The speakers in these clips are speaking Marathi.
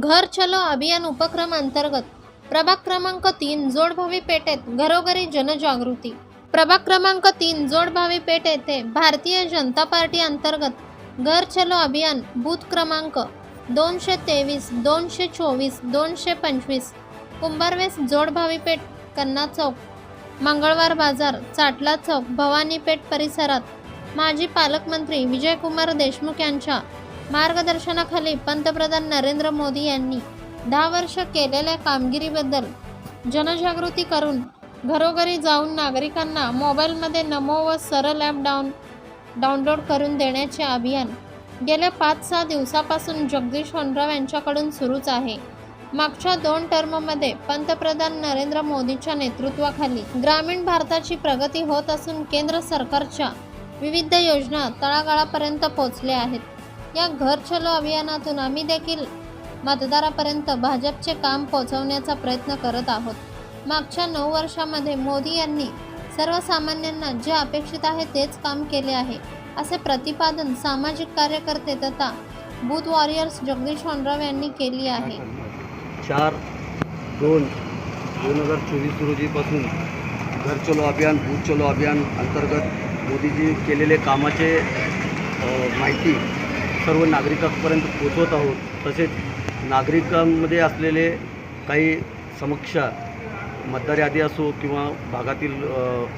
घर चलो अभियान उपक्रम अंतर्गत. प्रभाग क्रमांक तीन जोडभावी पेठेत घरोघरी जनजागृती. प्रभाग क्रमांक तीन जोडभावी पेठ येथे भारतीय जनता पार्टी अंतर्गत घर चलो अभियान बूथ क्रमांक दोनशे तेवीस दोनशे चोवीस दोनशे पंचवीस. कुंभारवेस जोडभावी पेठ कन्ना चौक. मंगळवार बाजार चाटला चौक भवानी पेठ परिसरात माजी पालकमंत्री विजयकुमार देशमुख यांच्या मार्गदर्शनाखाली पंतप्रधान नरेंद्र मोदी यांनी दहा वर्ष केलेल्या कामगिरीबद्दल जनजागृती करून घरोघरी जाऊन नागरिकांना मोबाईलमध्ये नमो व सरल ॲप डाऊन डाउनलोड करून देण्याचे अभियान गेल्या पाच सहा दिवसापासून जगदीश होनराव यांच्याकडून सुरूच आहे. मागच्या दोन टर्ममध्ये पंतप्रधान नरेंद्र मोदीच्या नेतृत्वाखाली ग्रामीण भारताची प्रगती होत असून केंद्र सरकारच्या विविध योजना तळागाळापर्यंत पोहोचल्या आहेत. या घर चलो अभियानातून आम्ही देखील मतदारापर्यंत भाजपचे काम पोहोचवण्याचा प्रयत्न करत आहोत. मागच्या नऊ वर्षामध्ये मोदी यांनी सर्वसामान्यांना जे अपेक्षित आहे तेच काम केले आहे. असे प्रतिपादन सामाजिक कार्यकर्ते तथा बूथ वॉरियर्स जगदीश होनराव यांनी केली आहे. चार दोन दोन हजार चोवीस रोजीपासून घर चलो अभियान बूथ चलो अभियान अंतर्गत मोदीजी केलेले कामाचे माहिती सर्व नागरिकांपर्यंत पोचवत आहोत. तसेच नागरिकांमध्ये असलेले काही समस्या मतदार यादी असो किंवा भागातील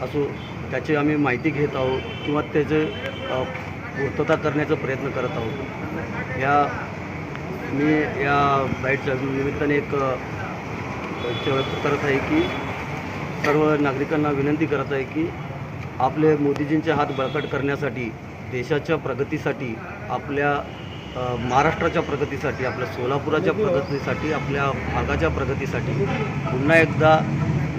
असो त्याची आम्ही माहिती घेत आहोत किंवा त्याचे पूर्तता करण्याचा प्रयत्न करत आहोत. या मी या बाईटच्या निमित्ताने एक व्यक्त करत आहे की सर्व नागरिकांना विनंती करत आहे की आपले मोदीजींचे हात बळकट करण्यासाठी देशाच्या प्रगतीसाठी आपल्या महाराष्ट्राच्या प्रगतीसाठी आपल्या सोलापुराच्या प्रगतीसाठी आपल्या भागाच्या प्रगतीसाठी पुन्हा एकदा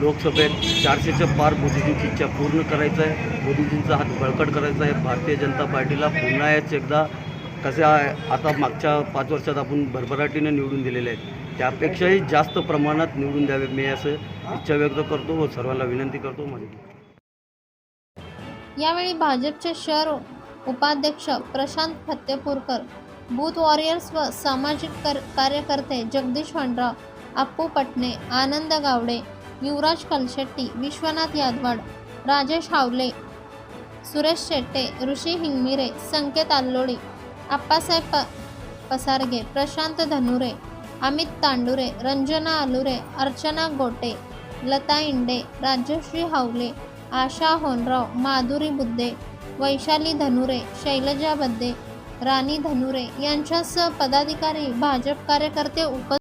लोकसभेत चारशेच्या पार मोदीजींची इच्छा पूर्ण करायचं आहे मोदीजींचा हात बळकट करायचा आहे भारतीय जनता पार्टीला पुन्हा याच एकदा कसं आहे आता मागच्या पाच वर्षात आपण भरभराटीने निवडून दिलेले आहेत. त्यापेक्षाही जास्त प्रमाणात निवडून द्यावे. मी असं इच्छा व्यक्त करतो व सर्वांना विनंती करतो. माझी यावेळी भाजपचे शहर उपाध्यक्ष प्रशांत फत्तेपूरकर बूथ वॉरियर्स व सामाजिक कर कार्यकर्ते जगदीश होंडराव अप्पू पटणे आनंद गावडे युवराज कलशेट्टी विश्वनाथ यादवाड राजेश हावले सुरेश शेट्टे ऋषी हिंगमिरे संकेत आल्लोळी आप्पासाहेब प पसारगे प्रशांत धनुरे अमित तांडुरे रंजना आलुरे अर्चना गोटे लता इंडे राजश्री हावले आशा होनराव माधुरी बुद्धे वैशाली धनुरे शैलजा बद्दे राणी धनुरे यांच्यासह पदाधिकारी भाजप कार्यकर्ते उप